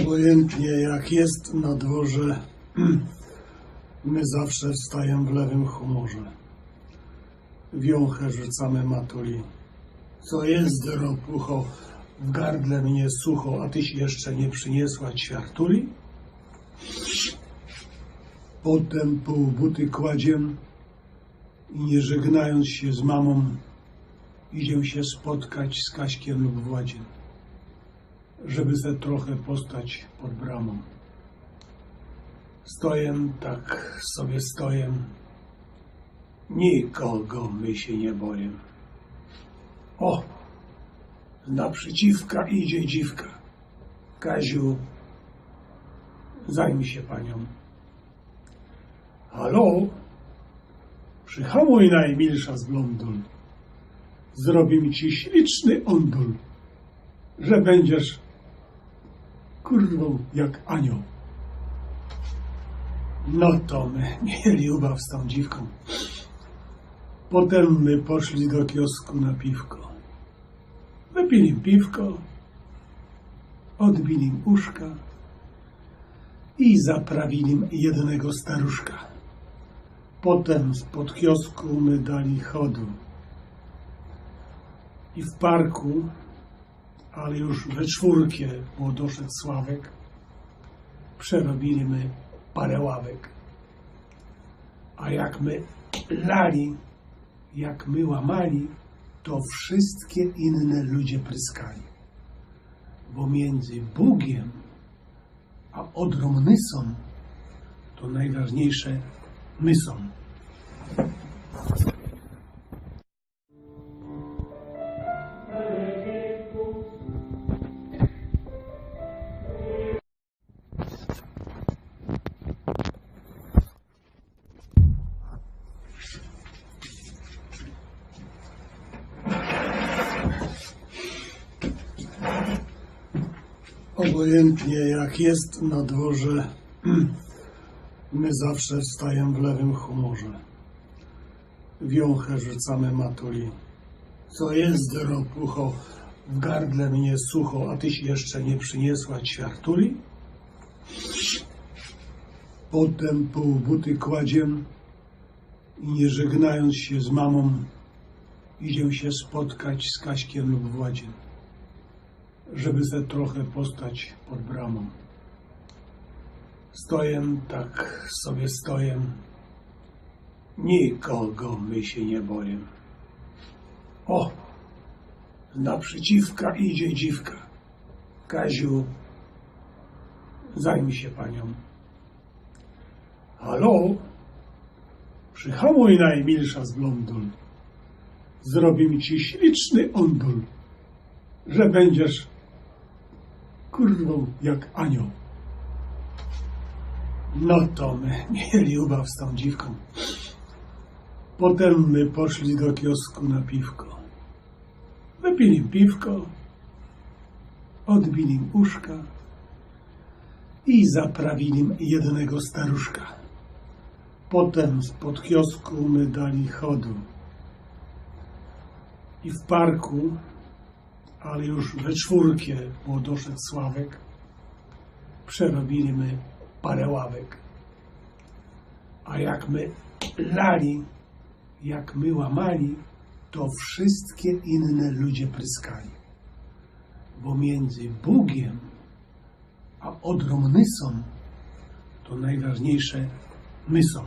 Obojętnie jak jest na dworze, my zawsze wstajemy w lewym humorze. Wiąchę rzucamy matuli. Co jest, ropucho, w gardle mnie sucho, a tyś jeszcze nie przyniesła ćwiartuli? Potem pół buty kładziem i nie żegnając się z mamą, idzie się spotkać z Kaśkiem lub Władziem żeby se trochę postać pod bramą. Stoję, tak sobie stoję, nikogo my się nie boję. O, naprzeciwka idzie dziwka. Kaziu, zajmij się panią. Halo, przyhamuj najmilsza z blondul. Zrobim ci śliczny ondul, że będziesz kurwą jak anioł. No to my mieli ubaw z tą dziwką. Potem my poszli do kiosku na piwko. Wypili piwko, odbili uszka i zaprawili jednego staruszka. Potem spod kiosku my dali chodu. I w parku ale już we czwórkie, bo doszedł Sławek, przerobili my parę ławek. A jak my lali, jak my łamali, to wszystkie inne ludzie pryskali. Bo między Bugiem a Odrą Nysą to najważniejsze my są. Obojętnie jak jest na dworze, my zawsze wstajemy w lewym humorze. Wiąchę rzucamy matuli. Co jest, ropucho, w gardle mnie sucho, a tyś jeszcze nie przyniesła ćwiartuli? Potem pół buty kładziem i nie żegnając się z mamą, idzie się spotkać z Kaśkiem lub Władziem żeby se trochę postać pod bramą. Stoję, tak sobie stoję, nikogo my się nie boję. O, naprzeciwka idzie dziwka. Kaziu, zajmij się panią. Halo, przyhamuj najmilsza z blondul. Zrobim ci śliczny ondul, że będziesz kurwą jak anioł. No to my mieli ubaw z tą dziwką. Potem my poszli do kiosku na piwko. Wypili piwko, odbili uszka i zaprawili jednego staruszka. Potem spod kiosku my dali chodu. I w parku ale już we czwórkie, bo doszedł Sławek, przerobili my parę ławek. A jak my lali, jak my łamali, to wszystkie inne ludzie pryskali. Bo między Bugiem a Odrą to najważniejsze my są.